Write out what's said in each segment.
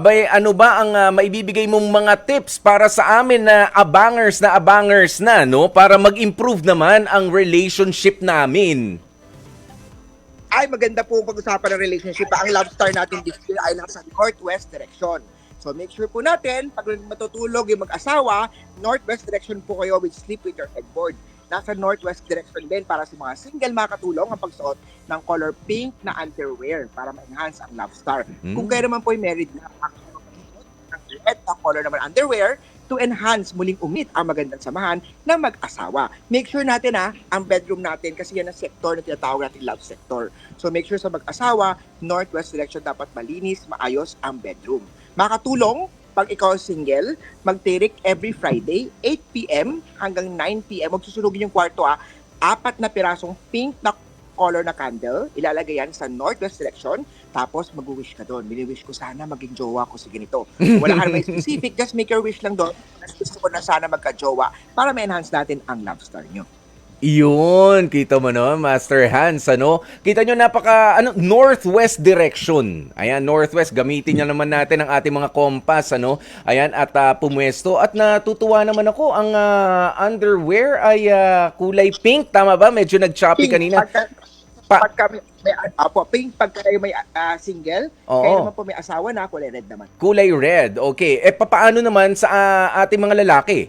Bay, ano ba ang ah, maibibigay mong mga tips para sa amin na abangers na abangers na, no? Para mag-improve naman ang relationship namin. ay maganda po pag-usapan ng relationship. Ang love star natin this year ay nasa northwest direction. So make sure po natin, pag matutulog yung mag-asawa, northwest direction po kayo with sleep with your headboard. Nasa northwest direction din para sa mga single makatulong ang pagsuot ng color pink na underwear para ma-enhance ang love star. Hmm. Kung kayo naman po ay married na, red na color naman underwear to enhance muling umit ang magandang samahan ng mag-asawa. Make sure natin ha, ang bedroom natin kasi yan ang sector na tinatawag natin love sector. So make sure sa mag-asawa, northwest direction dapat malinis, maayos ang bedroom. Makatulong pag ikaw single, magtirik every Friday, 8pm hanggang 9pm. Magsusunugin yung kwarto ha. Apat na pirasong pink na color na candle, ilalagay yan sa northwest direction, tapos mag-wish ka doon. Bini-wish ko sana maging jowa ko si ganito. Wala ka naman specific, just make your wish lang doon. Gusto ko na sana magka-jowa para ma-enhance natin ang love star nyo. Iyon, kita mo no, Master Hans, ano? Kita nyo napaka, ano, northwest direction. Ayan, northwest, gamitin nyo naman natin ang ating mga kompas, ano? Ayan, at ah, pumwesto. At natutuwa naman ako, ang ah, underwear ay ah, kulay pink, tama ba? Medyo nag-choppy kanina. Pa- pagka may, may, apo, pink, pagka kayo may ah, single, Oo. kayo naman po may asawa na, kulay red naman. Kulay red, okay. Eh, papaano naman sa ah, ating mga lalaki?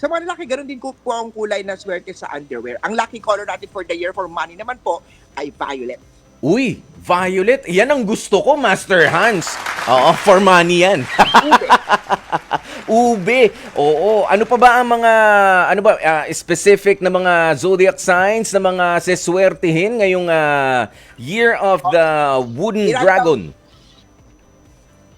Sa mga lalaki, ganun din po po ang kulay na swerte sa underwear. Ang lucky color natin for the year for money naman po ay violet. Uy, violet. Yan ang gusto ko, Master Hans. Oo, for money yan. Ube. Oo. Ano pa ba ang mga ano ba ah, specific na mga zodiac signs na mga seswertihin ngayong ah, Year of the Wooden Ilan Dragon?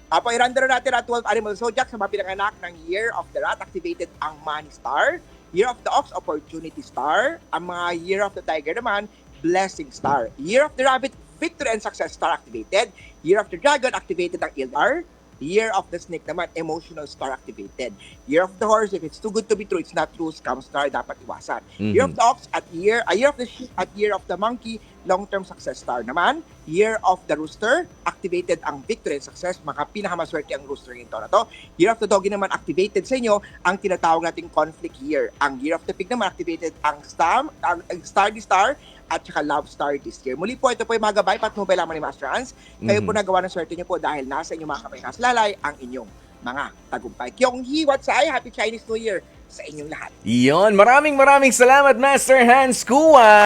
Apo, iranda na natin ang 12 animal zodiac sa mga pinanganak ng Year of the Rat, activated ang Money Star. Year of the Ox, Opportunity Star. Ang mga Year of the Tiger naman, Blessing Star. Year of the Rabbit, Victory and Success Star activated. Year of the Dragon, activated ang Ildar. Year of the Snake naman, Emotional Star activated. Year of the Horse, if it's too good to be true, it's not true, Scam Star, dapat iwasan. Year of the Ox at Year, a Year of the Sheep at Year of the Monkey, long-term success star naman. Year of the Rooster, activated ang victory and success. Mga pinakamaswerte ang rooster taon na to. Year of the Doggy naman, activated sa inyo ang tinatawag nating conflict year. Ang Year of the Pig naman, activated ang Star, ang, ang Star di Star at saka Love Star this year. Muli po, ito po yung mga gabay patnubay lamang ni Master Hans. Kayo po Mhm. nagawa ng swerte niyo po dahil nasa inyong mga kamay kasalalay ang inyong mga tagumpay. Kyong Hi, what's ay? Happy Chinese New Year sa inyong lahat. Iyon. Maraming maraming salamat, Master Hans Kua.